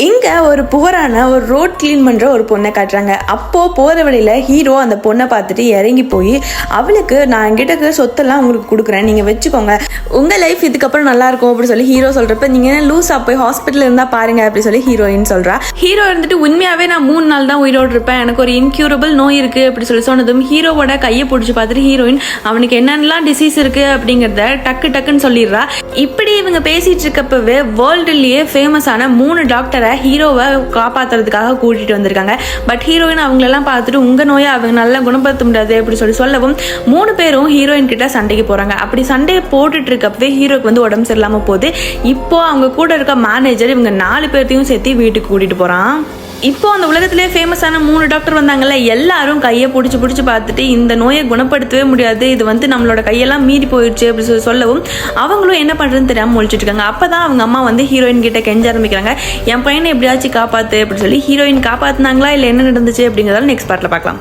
இங்கே ஒரு புவரான ஒரு ரோட் க்ளீன் பண்ணுற ஒரு பொண்ணை காட்டுறாங்க. அப்போது போகிற வழியில் ஹீரோ அந்த பொண்ணை பார்த்துட்டு இறங்கி போய் அவளுக்கு நான் என்கிட்ட சொத்தெல்லாம் உங்களுக்கு கொடுக்குறேன். நீங்கள் வச்சுக்கோங்க. உங்கள் லைஃப் இதுக்கப்புறம் நல்லா இருக்கும் சொல்லி ஹீரோ சொல்கிறப்ப நீங்கள் என்ன லூஸாக போய் ஹாஸ்பிட்டல் இருந்தால் பாருங்க அப்படி சொல்லி ஹீரோயின் சொல்கிறா ஹீரோ இருந்துட்டு உண்மையாகவே நான் மூணு நாள் தான் உயிரோடு இருப்பேன். எனக்கு ஒரு இன்க்யூரபிள் நோய் இருக்குது அப்படி சொல்லி சொன்னதும் ஹீரோவோட கையை பிடிச்சி பார்த்துட்டு ஹீரோயின் அவனுக்கு என்னென்னலாம் டிசீஸ் இருக்குது அப்படிங்கிறத டக்கு டக்குன்னு சொல்லிடுறா. இப்படி இவங்க பேசிட்டு இருக்கப்பவே வேர்ல்டுலேயே ஃபேமஸான மூணு டாக்டரை ஹீரோவை காப்பாற்றுறதுக்காக கூட்டிகிட்டு வந்திருக்காங்க. பட் ஹீரோயின் அவங்களெல்லாம் பார்த்துட்டு உங்கள் நோயை அவங்க நல்லா குணப்படுத்த முடியாது அப்படி சொல்லி சொல்லவும் மூணு பேரும் ஹீரோயின் கிட்ட சண்டைக்கு போகிறாங்க அப்படி சண்டையை போட்டுட்டு இருக்கப்பவே ஹீரோக்கு வந்து உடம்பு சரியில்லாமல் போகுது. இப்போ அவங்க கூட இருக்க மேனேஜர் இவங்க நாலு பேர்த்தையும் சேர்த்து வீட்டுக்கு கூட்டிகிட்டு போகிறான் இப்போ அந்த உலகத்திலே ஃபேமஸான மூணு டாக்டர் வந்தாங்கல்ல எல்லாரும் கையை பிடிச்சி பிடிச்சி பார்த்துட்டு இந்த நோயை குணப்படுத்தவே முடியாது இது வந்து நம்மளோட கையெல்லாம் மீறி போயிடுச்சு அப்படின்னு சொல்லி சொல்லவும் அவங்களும் என்ன பண்ணுறதுன்னு தெரியாமல் முழிச்சிட்டு இருக்காங்க. அப்போ தான் அவங்க அம்மா வந்து ஹீரோயின் கிட்ட கெஞ்ச ஆரம்பிக்கிறாங்க. என் பையனை எப்படியாச்சும் காப்பாற்று அப்படின்னு சொல்லி ஹீரோயின் காப்பாற்றினாங்களா இல்லை என்ன நடந்துச்சு அப்படிங்கிறதால நெக்ஸ்ட் பார்ட்டில் பார்க்கலாம்.